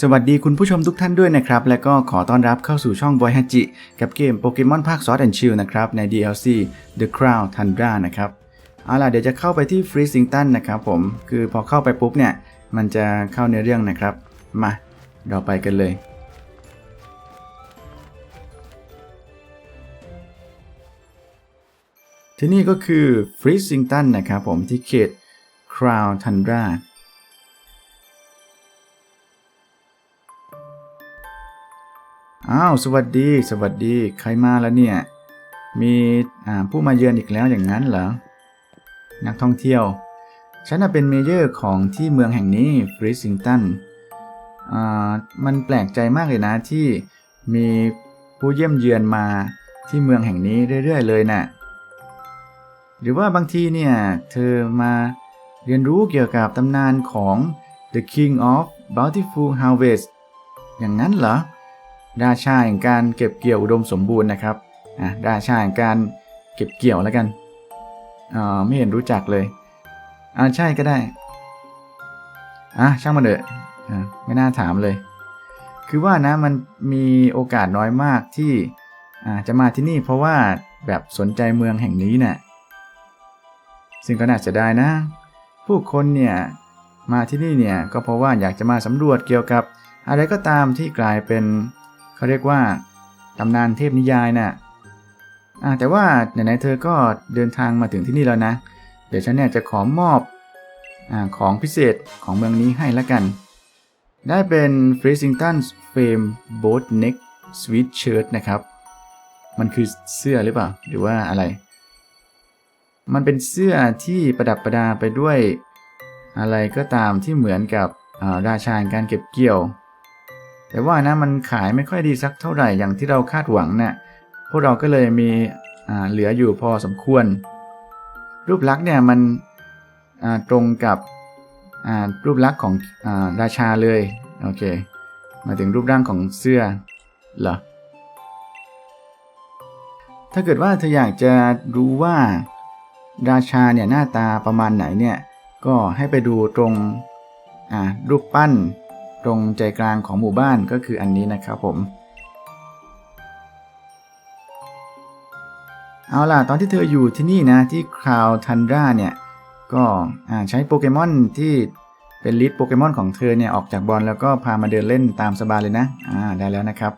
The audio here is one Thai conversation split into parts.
สวัสดีคุณผู้ชมทุกท่านด้วยนะครับ และก็ขอต้อนรับเข้าสู่ช่อง Boy Haji กับเกมโปเกมอนภาค Sword and Shield นะครับใน DLC The Crown Tundra นะครับเอาล่ะเดี๋ยวจะเข้าไปที่ Freezington นะครับผมคือพอเข้าไปปุ๊บเนี่ย มันจะเข้าในเรื่องนะครับ มาเราไปกันเลยที่นี่ก็คือ Freezington นะครับผมที่เขต Crown Tundra อ้าวสวัสดีสวัสดีใครมาแล้วเนี่ย มีผู้มาเยือนอีกแล้วอย่างนั้นเหรอ นักท่องเที่ยว ฉันเป็นเมเยอร์ของที่เมืองแห่งนี้ฟริสิงตันมันแปลกใจมากเลยนะที่มีผู้เยี่ยมเยือนมาที่เมืองแห่งนี้เรื่อยๆเลยน่ะหรือว่าบางทีเนี่ย เธอมาเรียนรู้เกี่ยวกับตำนานของ The King of Bountiful Harvest อย่างนั้นเหรอ ราชาแห่งการเก็บเกี่ยวอุดมสมบูรณ์นะครับอะราชาแห่งการเก็บเกี่ยวแล้วกันอ่าไม่เห็นรู้จักเลยอ่าใช่ก็ได้อะช่างมันเถอะอะไม่น่าถามเลย คือว่านะมันมีโอกาสน้อยมากที่อ่าจะมาที่นี่เพราะว่าแบบสนใจเมืองแห่งนี้น่ะซึ่งก็น่าจะได้นะ ผู้คนเนี่ยมาที่นี่เนี่ยก็เพราะว่าอยากจะมาสำรวจเกี่ยวกับ อะไรก็ตามที่กลายเป็น เขาเรียกว่าตำนานเทพนิยายน่ะอ่าแต่ว่าไหนๆเธอก็เดินทางมาถึงที่นี่แล้วนะ เดี๋ยวฉันเนี่ยจะขอมอบอาของพิเศษของเมืองนี้ให้ละกัน ได้เป็น f r e e s i n g t o n Fame Boat Neck Sweet Shirt นะครับ มันคือเสื้อหรือเปล่า หรือว่าอะไร มันเป็นเสื้อที่ประดับประดาไปด้วย อะไรก็ตามที่เหมือนกับาราชาการเก็บเกี่ยว แต่ว่านะมันขายไม่ค่อยดีสักเท่าไหร่อย่างที่เราคาดหวังนะ่ะพวกเราก็เลยมีอ่าเหลืออยู่พอสมควร รูปลักษณ์เนี่ยมันอ่าตรงกับอ่ารูปลักษณ์ของอาราชาเลยโอเคมาถึงรูปร่างของเสื้อเหรอถ้าเกิดว่าเธออยากจะรู้ว่าราชาเนี่ยหน้าตาประมาณไหนเนี่ยก็ให้ไปดูตรงอ่ารูปปั้น ตรงใจกลางของหมู่บ้านก็คืออันนี้นะครับผม เอาล่ะ ตอนที่เธออยู่ที่นี่นะที่คราวทันราเนี่ย ก็ใช้โปเกมอนที่เป็นลิสโปเกมอนของเธอเนี่ยออกจากบอลแล้วก็พามาเดินเล่นตามสบายเลยนะ อ่าได้แล้วนะครับ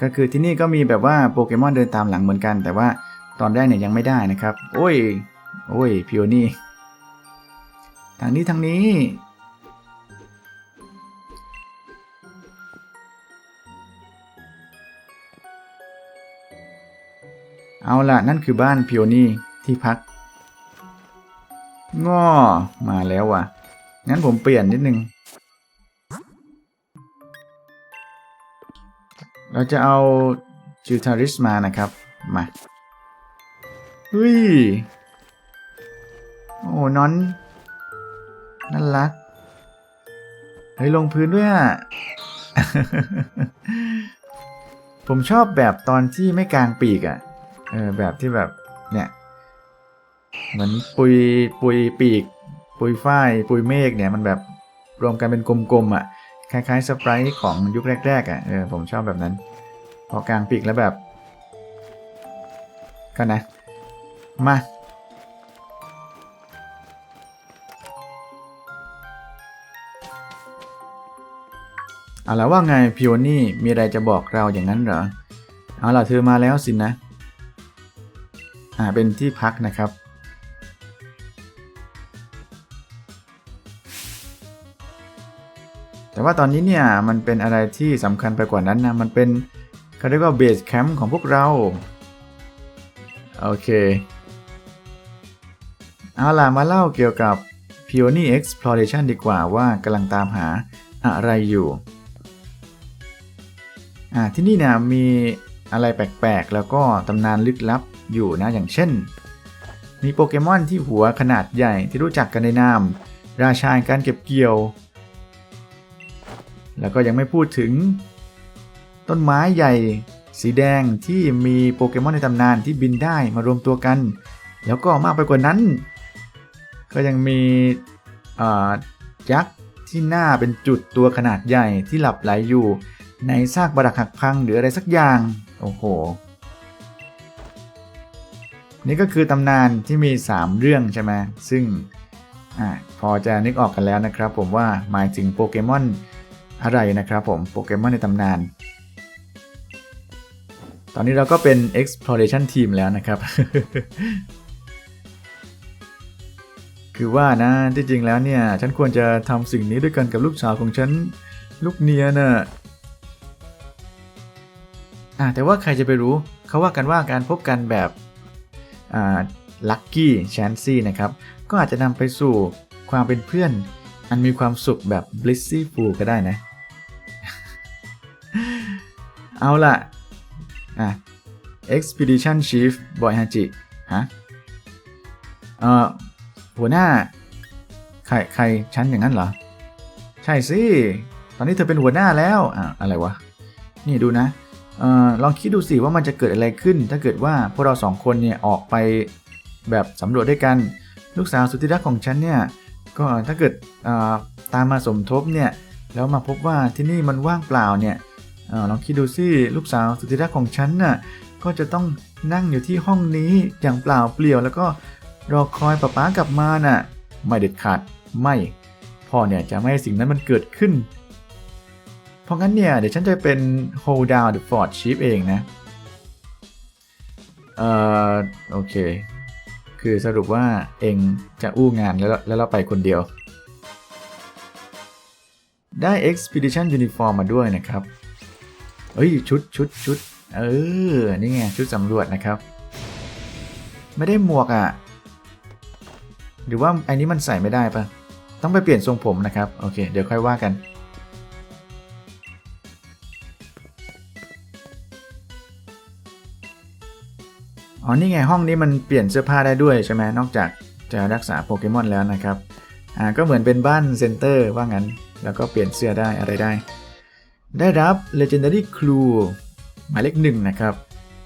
ก็คือที่นี่ก็มีแบบว่าโปเกมอนเดินตามหลังเหมือนกัน แต่ว่าตอนแรกเนี่ยยังไม่ได้นะครับ โอ้ย โอ้ยพิโอนี่ ทางนี้ทางนี้ เอาละนั่นคือบ้านพิโอนี่ที่พักง้อมาแล้วว่ะ งั้นผมเปลี่ยนนิดนึง เราจะเอาจูทาริสมานะครับ มาเฮ้ย โอ้นอนน่ารัก เฮ้ย ลงพื้นด้วยอะ ผมชอบแบบตอนที่ไม่กลางปีกอะ เออแบบที่แบบเนี่ยเหมือนปุยปุยปีก ปุยฝ้ายปุยเมฆเนี่ยมันแบบรวมกันเป็นกลมๆอะคล้ายๆสไปรท์ของยุคแรกๆอะเออผมชอบแบบนั้น พอกลางปีกแล้วแบบ ก็นะ มาเอาละว่าไงพิโอนี่มีอะไรจะบอกเราอย่างนั้นเหรอเอาล่ะเธอมาแล้วสินะ อ่าเป็นที่พักนะครับ แต่ว่าตอนนี้เนี่ยมันเป็นอะไรที่สำคัญไปกว่านั้นนะ มันเป็นเขาเรียกว่าเบสแคมป์ของพวกเรา โอเค เอาล่ะมาเล่าเกี่ยวกับ Peony Exploration ดีกว่าว่ากำลังตามหาอะไรอยู่อ่าที่นี่เนี่ยมี อะไรแปลกๆ แล้วก็ตำนานลึกลับอยู่นะอย่างเช่น มีโปเกมอนที่หัวขนาดใหญ่ที่รู้จักกันในนาม ราชาแห่งการเก็บเกี่ยว แล้วก็ยังไม่พูดถึง ต้นไม้ใหญ่ สีแดงที่มีโปเกมอนในตำนานที่บินได้มารวมตัวกัน แล้วก็มากไปกว่านั้น ก็ยังมียักษ์ที่หน้าเป็นจุดตัวขนาดใหญ่ที่หลับไหลอยู่ในซากปรักหักพังหรืออะไรสักอย่าง โอ้โห นี่ก็คือตำนานที่มี 3 เรื่องใช่ไหมซึ่งอพอจะนึกออกกันแล้วนะครับผมว่าหมายถึงโปเกมอนอะไรนะครับผมโปเกมอนในตำนาน ตอนนี้เราก็เป็น exploration team แล้วนะครับ คือว่านะที่จริงแล้วเนี่ย ฉันควรจะทำสิ่งนี้ด้วยกันกับลูกสาวของฉัน ลูกเนียน่ะ อ่าแต่ว่าใครจะไปรู้เขาว่ากันว่าการพบกันแบบอ่าลัคกี้แชนซี่นะครับ ก็อาจจะนำไปสู่ความเป็นเพื่อน อันมีความสุขแบบบลิซซี่ฟูก็ได้นะ เอาล่ะ อะ Expedition Chief บอยฮาจิ ฮะ เอ่อ หัวหน้า ใคร ใคร ฉันอย่างนั้นเหรอ ใช่สิ ตอนนี้เธอเป็นหัวหน้าแล้ว อะ อะไรวะ นี่ดูนะ ออลองคิดดูสิว่ามันจะเกิดอะไรขึ้น ถ้าเกิดว่าพวกเราสองคนเนี่ยออกไปแบบสำรวจด้วยกัน ลูกสาวสุดที่รักของฉันเนี่ยก็ถ้าเกิดตามมาสมทบเนี่ยแล้วมาพบว่าที่นี่มันว่างเปล่าเนี่ยออลองคิดดูสิลูกสาวสุดที่รักของฉันน่ะก็จะต้องนั่งอยู่ที่ห้องนี้อย่างเปล่าเปลี่ยว แล้วก็รอคอยป๊าป๊ากลับมาน่ะ ไม่เด็ดขาดไม่พ่อเนี่ยจะไม่ให้สิ่งนั้นมันเกิดขึ้น เพราะงั้นเนี่ย เดี๋ยวฉันจะเป็น hold down the fort chief เองนะ เอ่อ โอเค คือสรุปว่าเองจะอู้งานแล้วแล้วเราไปคนเดียว ได้ Expedition Uniform มาด้วยนะครับ เอ้ย ชุดชุดชุดเออ นี่ไง ชุดสำรวจนะครับ ไม่ได้หมวกอะ่ะ หรือว่าไอ้นี้มันใส่ไม่ได้ปะต้องไปเปลี่ยนทรงผมนะครับ โอเค เดี๋ยวค่อยว่ากัน อ๋อนี่ไงห้องนี้มันเปลี่ยนเสื้อผ้าได้ด้วยใช่ไหมนอกจากจะรักษาโปเกมอนแล้วนะครับอ่าก็เหมือนเป็นบ้านเซ็นเตอร์ว่างั้น แล้วก็เปลี่ยนเสื้อได้อะไรได้ ได้รับ Legendary Clue หมายเลขหนึ่งนะครับ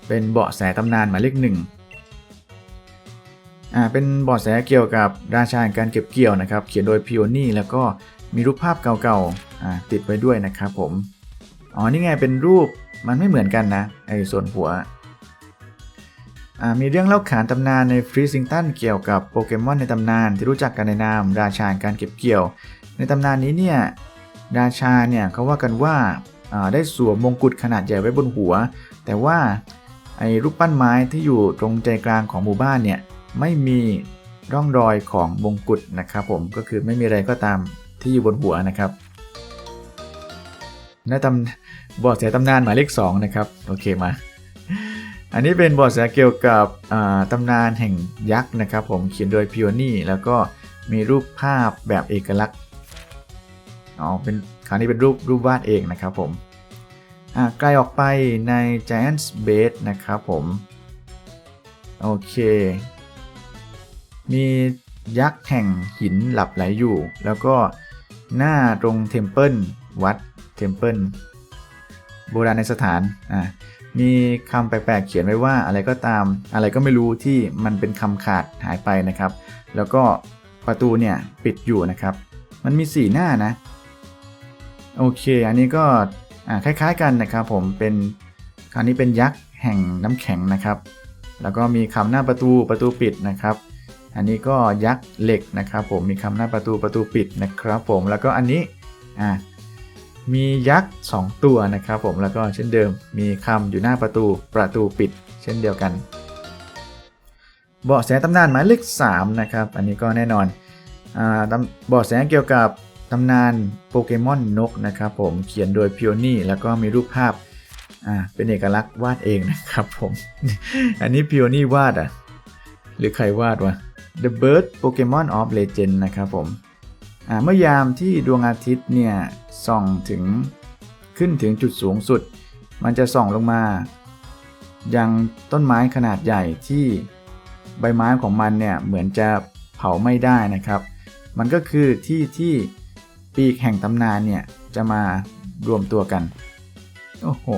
เป็นเบาะแสตำนานหมายเลขหนึ่งอ่าเป็นเบาะแสเกี่ยวกับราชาแห่งการเก็บเกี่ยวนะครับ เขียนโดยพิโอนี่แล้วก็มีรูปภาพเก่าๆอ่าติดไว้ด้วยนะครับผมอ๋อนี่ไงเป็นรูปมันไม่เหมือนกันนะไอ้ส่วนหัว มีเรื่องเล่าขานตำนานในฟรีซิงตันเกี่ยวกับโปเกมอนในตำนานที่รู้จักกันในนามราชาการเก็บเกี่ยว ในตำนานนี้เนี่ยราชาเนี่ยเขาว่ากันว่าได้สวมมงกุฎขนาดใหญ่ไว้บนหัว แต่ว่าไอ้รูปปั้นไม้ที่อยู่ตรงใจกลางของหมู่บ้านเนี่ยไม่มีร่องรอยของมงกุฎนะครับผมก็คือไม่มีอะไรก็ตามที่อยู่บนหัวนะครับในตำบอดแสตำนานหมายเลข2นะครับโอเคมา อันนี้เป็นเบอดแสเกี่ยวกับตำนานแห่งยักษ์นะครับผมเขียนโดยพิโอนี่แล้วก็มีรูปภาพแบบเอกลักษณ์อ๋อเป็นคราวนี้เป็นรูปรูปวาดเองนะครับผมไกลออกไปใน Giant's Base นะครับผมโอเค มียักษ์แห่งหินหลับไหลอยู่ แล้วก็หน้าตรงเทมเพิลวัดเทมเพิลโบราณในสถานอ่า มีคำแปลกๆเขียนไว้ว่าอะไรก็ตาม อะไรก็ไม่รู้ที่มันเป็นคำขาดหายไปนะครับ แล้วก็ประตูเนี่ยปิดอยู่นะครับ มันมีสีหน้านะ โอเค อันนี้ก็คล้ายๆกันนะครับ ผมเป็นคราวนี้เป็นยักษ์แห่งน้ำแข็งนะครับ แล้วก็มีคำหน้าประตูประตูปิดนะครับ อันนี้ก็ยักษ์เหล็กนะครับ ผมมีคำหน้าประตูประตูปิดนะครับ ผมแล้วก็อันนี้อ่า มียักษ์ 2 ตัวนะครับผมแล้วก็เช่นเดิมมีคำอยู่หน้าประตูประตูปิด เช่นเดียวกันเบาะแสตำนานหมายเลข3นะครับอันนี้ก็แน่นอนอ่าตำเบาะแสเกี่ยวกับตำนานโปเกมอนนกนะครับผมเขียนโดยพิโอนี่แล้วก็มีรูปภาพอ่าเป็นเอกลักษณ์วาดเองนะครับผมอันนี้พิโอนี่วาดอะหรือใครวาดวะ The Bird Pokemon of Legend นะครับผม เมื่อยามที่ดวงอาทิตย์เนี่ยส่องถึงขึ้นถึงจุดสูงสุด มันจะส่องลงมา ยังต้นไม้ขนาดใหญ่ที่ใบไม้ของมันเนี่ยเหมือนจะเผาไม่ได้นะครับ มันก็คือที่ที่ปีกแห่งตำนานเนี่ยจะมารวมตัวกัน โอ้โห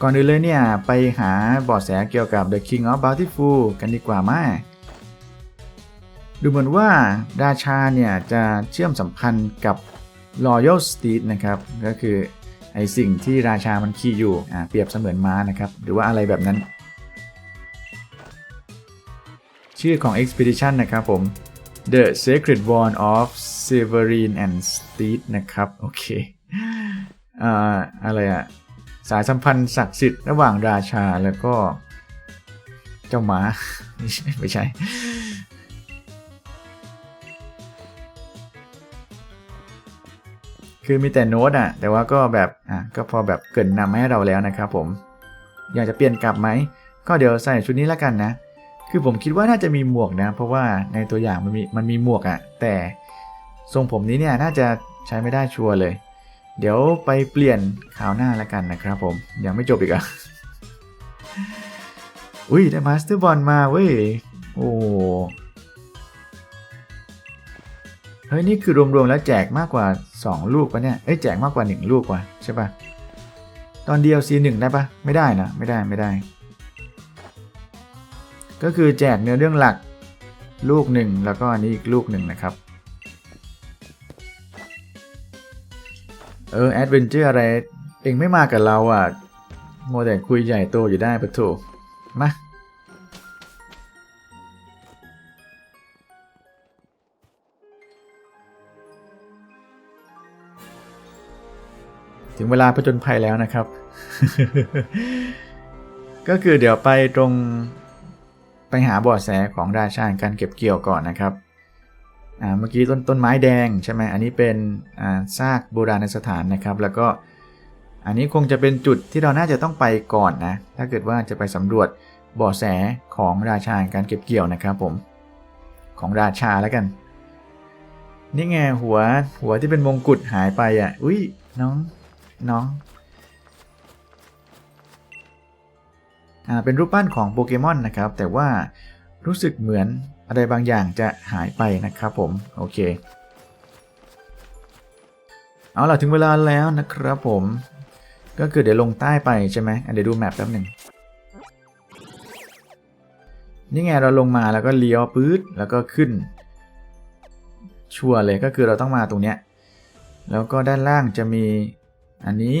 ก่อนอื่นเลยเนี่ย ไปหาเบาะแสเกี่ยวกับ The King of Bountiful กันดีกว่าไหม ดูเหมือนว่าราชาเนี่ยจะเชื่อมสัมพันธ์กับ Royal Steed นะครับ ก็คือไอสิ่งที่ราชามันขี่อยู่อ่าเปรียบเสมือนม้านะครับ หรือว่าอะไรแบบนั้น ชื่อของ Expedition นะครับผม The Sacred Wand of Severin and Steed นะครับ โอเคอ่าอะไรอะสายสัมพันธ์ศักดิ์สิทธิ์ระหว่างราชาแล้วก็ เจ้าม้าไม่ใช่ คือมีแต่โน้ตอะแต่ว่าก็แบบอะก็พอแบบเกินนำมาให้เราแล้วนะครับผม อยากจะเปลี่ยนกลับไหม ก็เดี๋ยวใส่ชุดนี้แล้วกันนะ คือผมคิดว่าน่าจะมีหมวกนะ เพราะว่าในตัวอย่างมันมีมันมีหมวกอะ่ะแต่ทรงผมนี้เนี่ยน่าจะใช้ไม่ได้ชัวร์เลย เดี๋ยวไปเปลี่ยนคราวหน้าแล้วกันนะครับผม ยังไม่จบอีกอะอุ้ยได้มาสเตอร์บอลมาเว้ย โอ้ เฮ้ยนี่คือรวมๆแล้วแจกมากกว่า 2 ลูกปะเนี่ยเอ้ยแจกมากกว่า 1 ลูกว่ะใช่ปะตอน DLC 1 ได้ปะไม่ได้นะไม่ได้ไม่ได้ ก็คือแจกเนื้อเรื่องหลักลูกหนึ่งแล้วก็อันนี้อีกลูกหนึ่งนะครับ เออแอดเวนเจอร์อะไร เองไม่มากับเราอะโมวแต่คุยใหญ่โตอยู่ได้ปะโถมา ถึงเวลาผจญภัยแล้วนะครับ ก็คือเดี๋ยวไปตรงไปหาบาะแสของราชางการเก็บเกี่ยวก่อนนะครับอ่าเมื่อกี้ต้นต้นไม้แดงใช่ไหมอันนี้เป็นอ่าซากโบราณสถานนะครับ แล้วก็อันนี้คงจะเป็นจุดที่เราน่าจะต้องไปก่อนนะ ถ้าเกิดว่าจะไปสำรวจบาะแสของราชางการเก็บเกี่ยวนะครับผม ของราชาแล้วกัน นี่ไงหัวหัวที่เป็นมงกุฎหายไปอะ อุ้ยน้อง น้องอ่าเป็นรูปปั้นของโปเกมอนนะครับ แต่ว่ารู้สึกเหมือนอะไรบางอย่างจะหายไปนะครับผม โอเค เอาล่ะถึงเวลาแล้วนะครับผม ก็คือเดี๋ยวลงใต้ไปใช่ไหมเดี๋ยวดูแมปแป๊บหนึ่งนี่ไงเราลงมาแล้วก็เลี้ยวปื๊ดแล้วก็ขึ้น ชัวร์เลยก็คือเราต้องมาตรงเนี้ย แล้วก็ด้านล่างจะมี อันนี้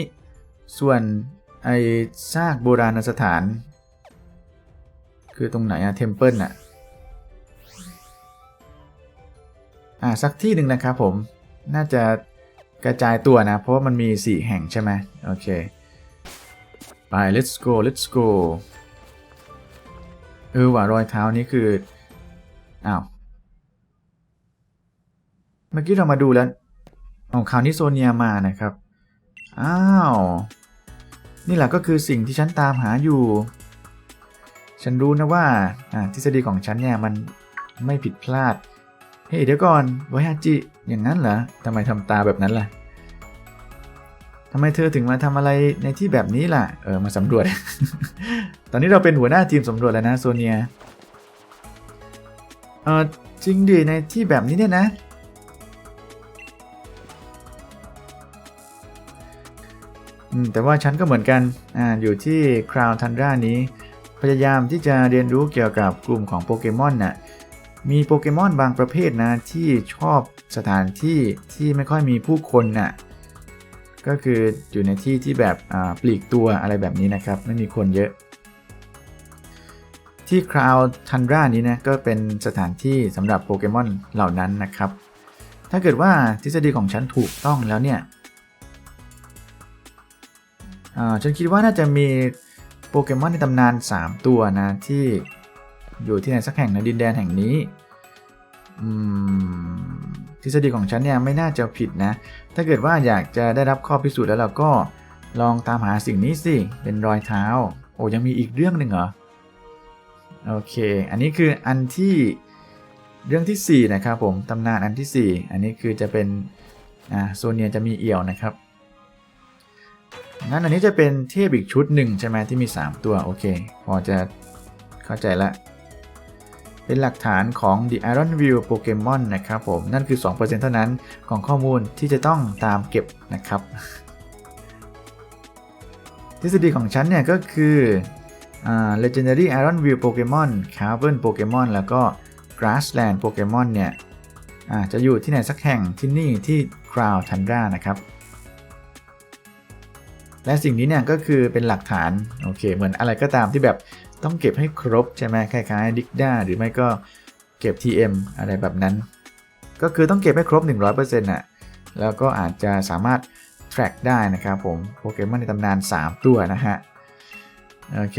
ส่วนไอ้ซากโบราณสถาน คือตรงไหนอะเทมเพิลอะอ่าสักที่หนึ่งนะครับผมน่าจะกระจายตัวนะ เพราะว่ามันมี 4 แห่งใช่ไหมโอเค ไป let's go let's go เออว่ารอยเท้านี้คือ อ้าว เมื่อกี้เรามาดูแล้วของคราวนี้โซเนียมานะครับ อ้าว นี่แหละก็คือสิ่งที่ฉันตามหาอยู่ ฉันรู้นะว่าทฤษฎีของฉันเนี่ยมันไม่ผิดพลาด เฮ้ยเดี๋ยวก่อนไวฮาจิ อย่างนั้นเหรอทำไมทำตาแบบนั้นล่ะทำไมเธอถึงมาทำอะไรในที่แบบนี้ล่ะ เออ มาสำรวจ ตอนนี้เราเป็นหัวหน้าทีมสำรวจแล้วนะโซเนีย เออจริงดิในที่แบบนี้เนี่ยนะ แต่ว่าฉันก็เหมือนกันออยู่ที่คราวทันร่านี้ พยายามที่จะเรียนรู้เกี่ยวกับกลุ่มของโปเกมอนน่ะมีโปเกมอนบางประเภทนะที่ชอบสถานที่ที่ไม่ค่อยมีผู้คนน่ะก็คืออยู่ในที่ที่แบบปลีกตัวอะไรแบบนี้นะครับ ไม่มีคนเยอะ ที่คราวทันร่านี้นะก็เป็นสถานที่สำหรับโปเกมอนเหล่านั้นนะครับ ถ้าเกิดว่าทฤษฎีของฉันถูกต้องแล้วเนี่ย ฉันคิดว่าน่าจะมีโปเกมอนในตำนาน 3 ตัวนะ ที่อยู่ที่ไหนสักแห่งในดินแดนแห่งนี้ทฤษฎีของฉันเนี่ยไม่น่าจะผิดนะ ถ้าเกิดว่าอยากจะได้รับข้อพิสูจน์แล้วเราก็ลองตามหาสิ่งนี้สิ เป็นรอยเท้า โอ้ยังมีอีกเรื่องหนึ่งเหรอ โอเค อันนี้คืออันที่เรื่องที่ 4 นะครับผม ตำนานอันที่ 4 อันนี้คือจะเป็นโซเนียจะมีเอี่ยวนะครับ งั้นอันนี้จะเป็นเทพอีกชุดหนึ่งใช่ไหมที่มี 3 ตัว โอเค พอจะเข้าใจละ เป็นหลักฐานของ The Iron View Pokemon นะครับผม นั่นคือ 2%เท่านั้นของข้อมูลที่จะต้องตามเก็บนะครับ ทฤษฎีของฉันเนี่ยก็คือ uh, Legendary Iron View Pokemon Cavern Pokemon แล้วก็ Grassland โปเกมอนเนี่ยจะอยู่ที่ไหนสักแห่งที่นี่ที่ Crown Tundra นะครับ และสิ่งนี้เนี่ยก็คือเป็นหลักฐานโอเค เหมือนอะไรก็ตามที่แบบต้องเก็บให้ครบใช่ไหมคล้ายๆดิกด้าหรือไม่ก็เก็บ TM อะไรแบบนั้น ก็คือต้องเก็บให้ครบ 100%น่ะแล้วก็อาจจะสามารถ track ได้นะครับผมโปเกมอนในตำนาน 3 ตัวนะฮะ โอเค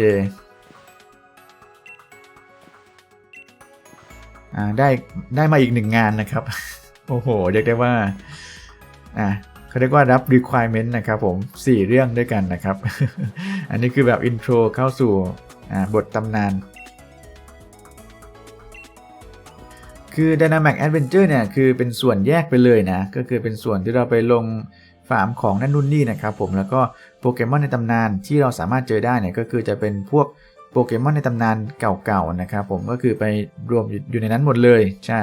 ได้ได้มาอีกหนึ่งงานนะครับ โอ้โห เรียกได้ว่าอ่า เขาเรียกว่ารับ requirement นะครับผม 4 เรื่องด้วยกันนะครับ อันนี้คือแบบ intro เข้าสู่บทตำนาน คือ Dynamic Adventure เนี่ย คือเป็นส่วนแยกไปเลยนะ ก็คือเป็นส่วนที่เราไปลงฟาร์มของนั่นนู่นนี่นะครับผมแล้วก็โปเกมอนในตำนานที่เราสามารถเจอได้เนี่ยก็คือจะเป็นพวกโปเกมอนในตำนานเก่าๆนะครับผมก็คือไปรวมอยู่ในนั้นหมดเลยใช่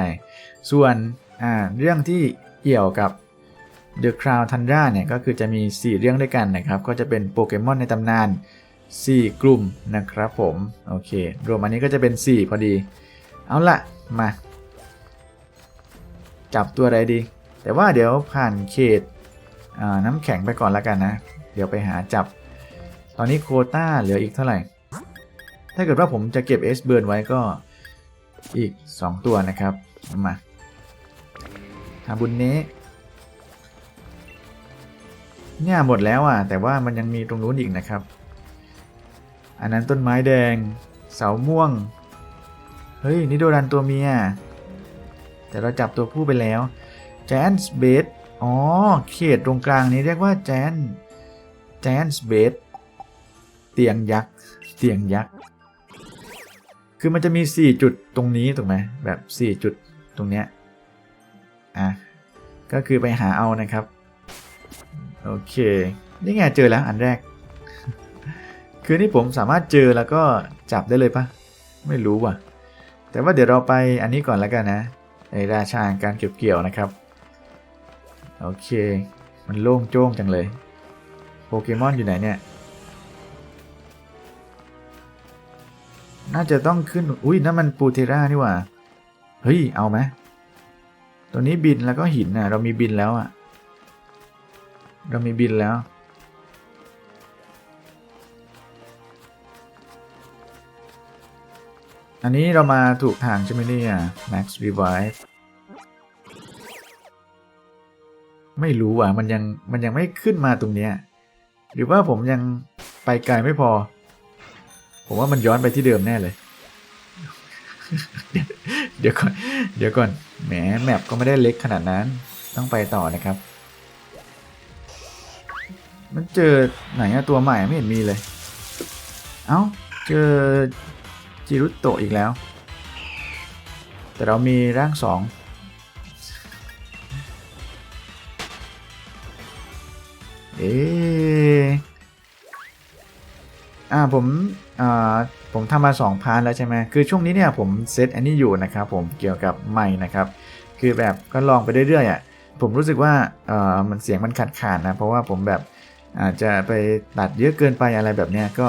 ส่วนเรื่องที่เกี่ยวกับ The Crown Tundra เนี่ยก็คือจะมี 4 เรื่องด้วยกันนะครับ ก็จะเป็นโปเกมอนในตำนาน 4 กลุ่มนะครับผม โอเค รวมอันนี้ก็จะเป็น 4 พอดี เอาละมา จับตัวอะไรดี แต่ว่าเดี๋ยวผ่านเขตน้ำแข็งไปก่อนแล้วกันนะ เดี๋ยวไปหาจับ ตอนนี้โคต้าเหลืออีกเท่าไหร่ ถ้าเกิดว่าผมจะเก็บ S เบิร์นไว้ก็อีก 2 ตัวนะครับ มาทำบุญเนะ เนี่ยหมดแล้วอะแต่ว่ามันยังมีตรงนู้นอีกนะครับ อันนั้นต้นไม้แดง เสาม่วง เฮ้ยนี่โดรันตัวเมีย แต่เราจับตัวผู้ไปแล้วแจนส์เบดอ๋อ เขตตรงกลางนี้เรียกว่าแจนแจนส์เบดเตียงยักษ์ เตียงยักษ์ คือมันจะมี 4 จุดตรงนี้ถูกไหมแบบ 4 จุดตรงเนี้ย อะ ก็คือไปหาเอานะครับ โอเค นี่ไงเจอแล้วอันแรก คือนี่ผมสามารถเจอแล้วก็จับได้เลยปะไม่รู้ว่ะ แต่ว่าเดี๋ยวเราไปอันนี้ก่อนแล้วกันนะในราชางการเก็บเกี่ยวนะครับ โอเค มันโล่งโจ้งจังเลย โปเกมอนอยู่ไหนเนี่ย น่าจะต้องขึ้น อุ้ยนั่นมันปูเทรานี่ว่า เฮ้ย เอาไหมตัวนี้บินแล้วก็หินนะเรามีบินแล้วอะ เรามีบินแล้ว อันนี้เรามาถูกทางใช่ไหมเนี่ย Max Revive ไม่รู้ว่ะมันยังมันยังไม่ขึ้นมาตรงเนี้ยหรือว่าผมยังไปไกลไม่พอ ผมว่ามันย้อนไปที่เดิมแน่เลย เดี๋ยวก่อน เดี๋ยวก่อน แหมแมปก็ไม่ได้เล็กขนาดนั้น ต้องไปต่อนะครับ มันเจอไหนอะตัวใหม่ไม่เห็นมีเลย เอ้า เจอจิรุโตอีกแล้ว แต่เรามีร่างสองเอ๊ะอ่าผมอ่าผมทำมา 2 พาร์ทแล้วใช่ไหมคือช่วงนี้เนี่ยผมเซตอันนี้อยู่นะครับผมเกี่ยวกับไม้นะครับ คือแบบก็ลองไปเรื่อยๆอะผมรู้สึกว่าเอ่อมันเสียงมันขาดขาดนะ เพราะว่าผมแบบ อาจจะไปตัดเยอะเกินไปอะไรแบบนี้ก็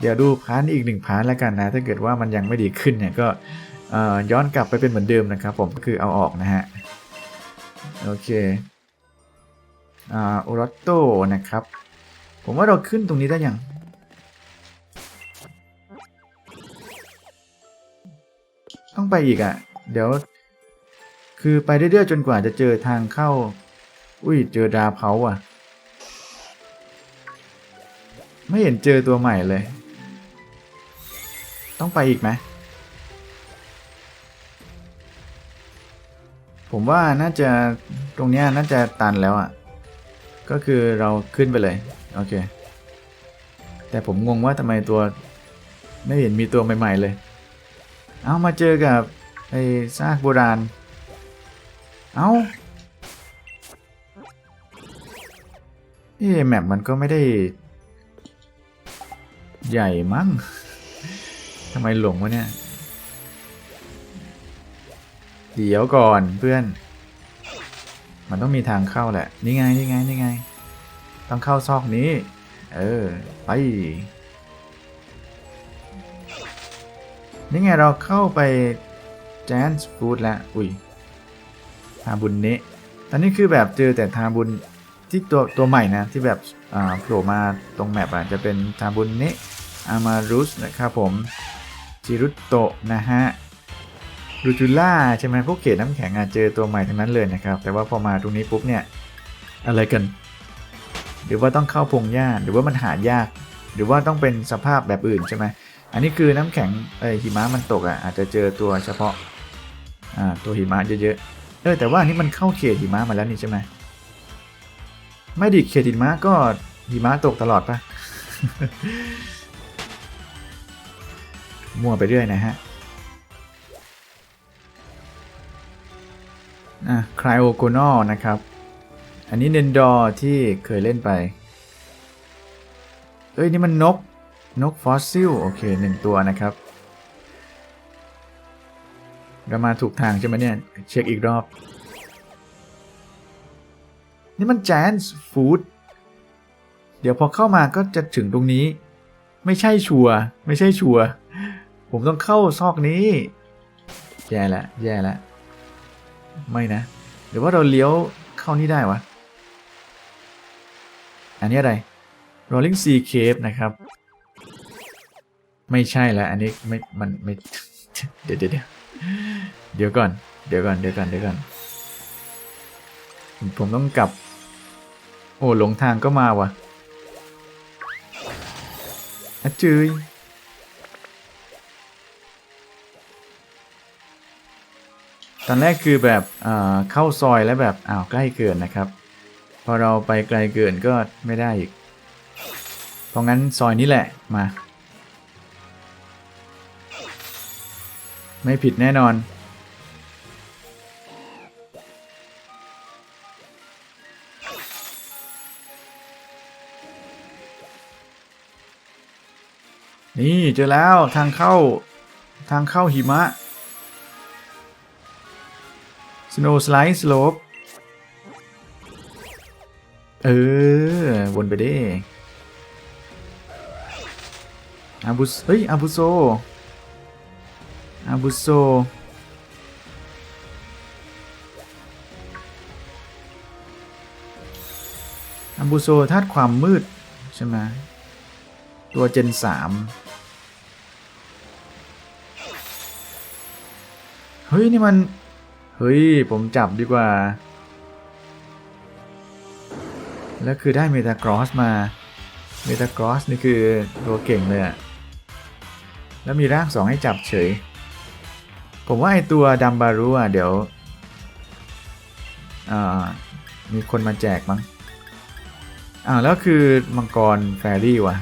เดี๋ยวดูพาร์ทอีกหนึ่งพาร์ทแล้วกันนะ ถ้าเกิดว่ามันยังไม่ดีขึ้นเนี่ยก็ย้อนกลับไปเป็นเหมือนเดิมนะครับ ผมก็คือเอาออกนะฮะโอเคอ่าโอรโตนะครับ ผมว่าเราขึ้นตรงนี้ได้ยังต้องไปอีกอะ่ะ เดี๋ยว คือไปเรื่อยๆจนกว่าจะเจอทางเข้า อุ้ยเจอดาเพาอะ ไม่เห็นเจอตัวใหม่เลย ต้องไปอีกไหมผมว่าน่าจะตรงเนี้ยน่าจะตันแล้วอะ่ะ ก็คือเราขึ้นไปเลย โอเค แต่ผมงงว่าทำไมตัวไม่เห็นมีตัวใหม่ ๆเลย เอามาเจอกับไอ้ซากโบราณ เอาเอ๊แมปมันก็ไม่ได้ ใหญ่มั้งทำไมหลงวะเนี่ย เดี๋ยวก่อนเพื่อน มันต้องมีทางเข้าแหละ นี่ไง นี่ไง นี่ไง ต้องเข้าซอกนี้ เออ ไป นี่ไงเราเข้าไปแจนส์ฟูดแล้ว อุ้ย ทาบุญเนะตอนนี้คือแบบเจอแต่ทาบุญที่ตัวตัวใหม่นะ ที่แบบอ่าโผล่มาตรงแมปอะ จะเป็นทาบุญเนะ อามารุสนะครับผมจิรุโตะนะฮะรูจูล่าใช่ไหมพวกเขตน้ำแข็งอะเจอตัวใหม่ทั้งนั้นเลยนะครับ แต่ว่าพอมาตรงนี้ปุ๊บเนี่ยอะไรกัน หรือว่าต้องเข้าพงหญ้าหรือว่ามันหายาก หรือว่าต้องเป็นสภาพแบบอื่นใช่ไหมอันนี้คือน้ำแข็งเออหิมะมันตกอะอาจจะเจอตัวเฉพาะอ่าตัวหิมะเยอะๆเออแต่ว่าอันนี้มันเข้าเขตหิมะมาแล้วนี่ใช่ไหมไม่ดิเขตหิมะก็หิมะตกตลอดปะ มั่วไปเรื่อยนะฮะอะคลายโอโกนอลนะครับ อันนี้เนนดอร์ที่เคยเล่นไป เอ้ย นี่มันนก นกฟอสซิล โอเคหนึ่งตัวนะครับ เรามาถูกทางใช่ไหมเนี่ย เช็คอีกรอบ นี่มันแจนส์ฟู้ดเดี๋ยวพอเข้ามาก็จะถึงตรงนี้ ไม่ใช่ชัวร์ไม่ใช่ชัวร์ ผมต้องเข้าซอกนี้ แย่และแย่และไม่นะหรือว่าเราเลี้ยวเข้านี่ได้วะ อันนี้อะไร Rolling Sea Cave นะครับ ไม่ใช่ละอันนี้ไม่ มันไม่ เดี๋ยวเดี๋ยวเดี๋ยวก่อน เดี๋ยวก่อน เดี๋ยวก่อน เดี๋ยวก่อน ผมต้องกลับ โอ้หลงทางก็มาวะอจืย ตอนแรกคือแบบเข้าซอยแล้วแบบอ้าวใกล้เกินนะครับ พอเราไปไกลเกินก็ไม่ได้อีก เพราะงั้นซอยนี้แหละมา ไม่ผิดแน่นอนนี่เจอแล้วทางเข้าทางเข้าหิมะ Snow Slide Slope เออ วนไปได้อาบุสเฮ้ยอาบุโซอาบุโซอาบุโซธาตุความมืด ใช่ไหมตัวเจนสามเฮ้ย นี่มัน เฮ้ย ผมจับดีกว่า แล้วคือได้เมตากรอสมา เมตากรอสนี่คือตัวเก่งเลยอะแล้วมีร่างสองให้จับเฉย ผมว่าไอตัวดัมบารุอะเดี๋ยวมีคนมาแจกมั้งอ่าแล้วคือมังกรแฟรี่ว่ะ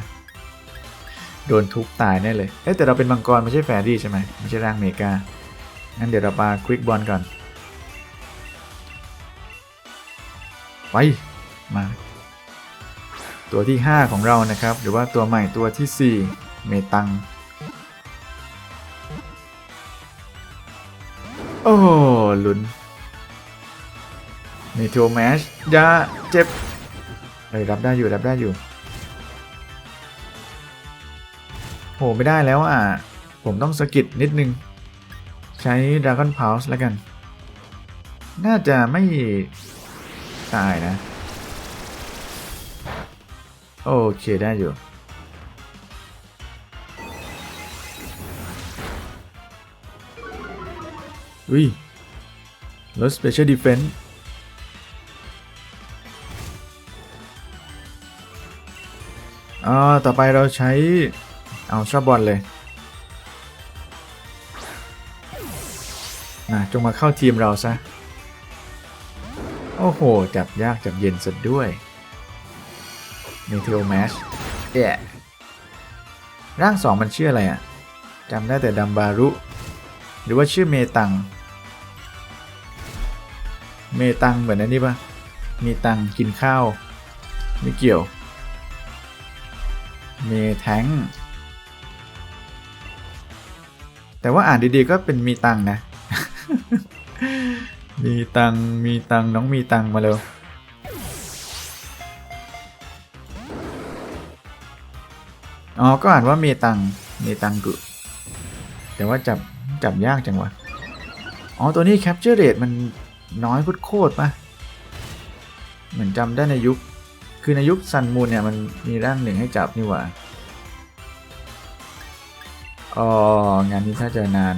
โดนทุบตายแน่เลย เอ๊ะแต่เราเป็นมังกรไม่ใช่แฟรี่ใช่ไหมไม่ใช่ร่างเมกางั้นเดี๋ยวเราปาควิกบอลก่อน ไปมา ตัวที่ 5 ของเรานะครับ หรือว่าตัวใหม่ตัวที่ 4 เมตัง โอ้ลุ้นเมโทแมชยาเจ็บเอ้ยรับได้อยู่ รับได้อยู่โหไม่ได้แล้วอะ ผมต้องสกิดนิดนึง ใช้ Dragon Pulse แล้วกัน น่าจะไม่ ตายนะ โอเคได้อยู่ อุ้ยลด Special Defense อ่าต่อไปเราใช้ เอาชอบบอลเลยนะจงมาเข้าทีมเราซะ อ้โห จับยากจับเย็นสุดด้วยเมเทลแมชแอะร่างสองมันชื่ออะไรอะ่ะจำได้แต่ดัมบารุ หรือว่าชื่อเมตัง เมตังเหมือนนั้นนี่ปะมีตังกินข้าว ไม่เกี่ยว เมแทงแต่ว่าอ่านดีๆก็เป็นมีตังนะ มีตังมีตังน้องมีตังมาเร็วอ๋อก็อ่านว่าเมตังเมตังกุแต่ว่าจับจับยากจังวะอ๋อตัวนี้ capture rate มันน้อยโคตรปะเหมือนจำได้ในยุค คือในยุคซันมูนเนี่ยมันมีร่างหนึ่งให้จับนี่หว่าอ๋องานนี้ถ้าจะนาน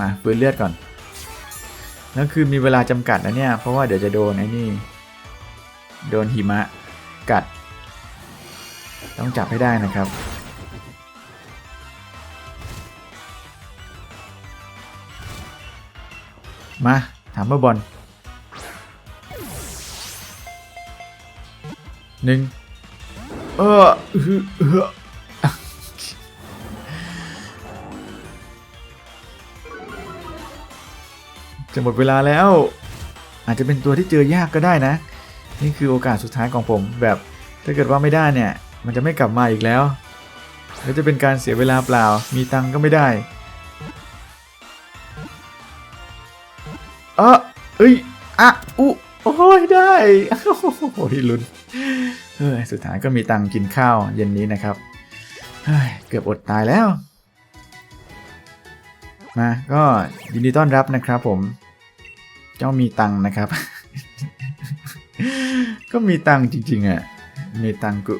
มาฟื้นเลือดก่อนแล้วคือมีเวลาจำกัดนะเนี่ย เพราะว่าเดี๋ยวจะโดนไอ้นี่ โดนหิมะกัด ต้องจับให้ได้นะครับ มา ถามเมื่อบอลหนึ่งเออเออ จะหมดเวลาแล้ว อาจจะเป็นตัวที่เจอยากก็ได้นะ นี่คือโอกาสสุดท้ายของผมแบบถ้าเกิดว่าไม่ได้เนี่ย มันจะไม่กลับมาอีกแล้วแล้วจะเป็นการเสียเวลาเปล่า มีตังก็ไม่ได้เออเอ้ยอะอุโอ้ยได้โอ้ยลุ้นเฮ้ยสุดท้ายก็มีตังกินข้าวเย็นนี้นะครับเฮ้ยเกือบอดตายแล้ว มาก็ยินดีต้อนรับนะครับผม เจ้ามีตังค์นะครับ ก็มีตังค์จริงๆอะ มีตังกุ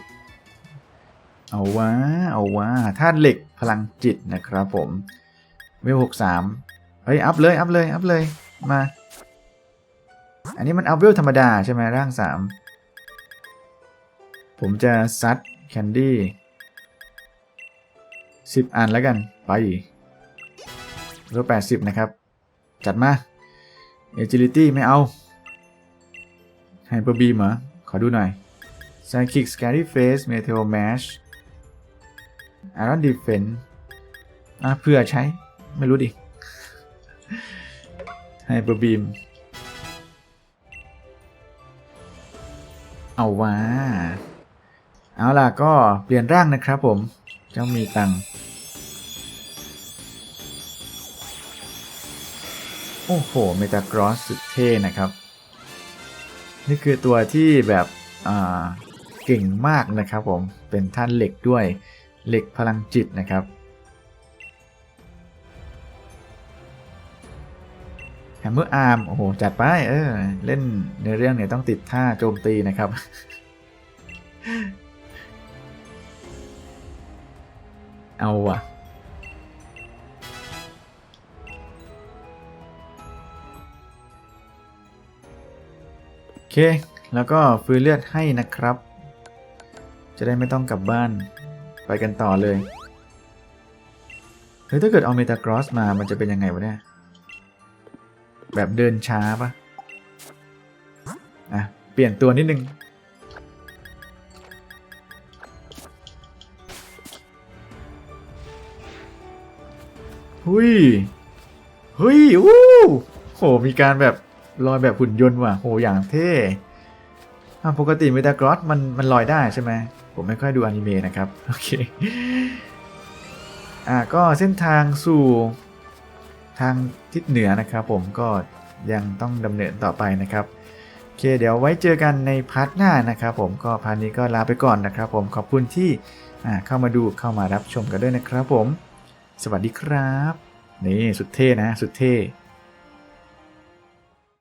เอาวะเอาวะธาตุเหล็กพลังจิตนะครับผมเวลหกสามเฮ้ย อัพเลย อัพเลย อัพเลย มา อันนี้มันอัพเวลธรรมดาใช่ไหมร่างสาม ผมจะซัดแคนดี้สิบอันแล้วกัน ไปเวลแปดสิบนะครับ จัดมา agility ไม่เอา hyper beam เหรอ ขอดูหน่อย psychic scary face meteor mash iron defense อะเพื่อใช้ ไม่รู้ดิ hyper beam เอาว่า เอาล่ะก็เปลี่ยนร่างนะครับผม เจ้ามีตังค์ โอ้โหเมตากรอสสุดเท่นะครับ นี่คือตัวที่แบบอ่าเก่งมากนะครับผม เป็นท่านเหล็กด้วยเหล็กพลังจิตนะครับแฮมเมอร์อาร์มโอ้โห จัดไปเออ เล่นในเรื่องเนี่ยต้องติดท่าโจมตีนะครับ เอาว่ะ แล้วก็ฟื้นเลือดให้นะครับ จะได้ไม่ต้องกลับบ้าน ไปกันต่อเลยเฮ้ยถ้าเกิดเอาเมตากรอสมา มันจะเป็นยังไงวะเนี่ย แบบเดินช้าปะอะ เปลี่ยนตัวนิดนึง หุย เฮ้ย อู้โห มีการแบบ ลอยแบบหุ่นยนต์ว่ะโหอย่างเท่ปกติเมตากรอสมันมันลอยได้ใช่ไหมผมไม่ค่อยดูอนิเมะนะครับโอเคอะก็เส้นทางสู่ทางทิศเหนือนะครับ ผมก็ยังต้องดำเนินต่อไปนะครับโอเคเดี๋ยวไว้เจอกันในพาร์ทหน้านะครับ ผมก็พาร์ทนี้ก็ลาไปก่อนนะครับ ผมขอบคุณที่เข้ามาดูเข้ามารับชมกันด้วยนะครับ ผม สวัสดีครับ นี่สุดเท่นะ สุดเท่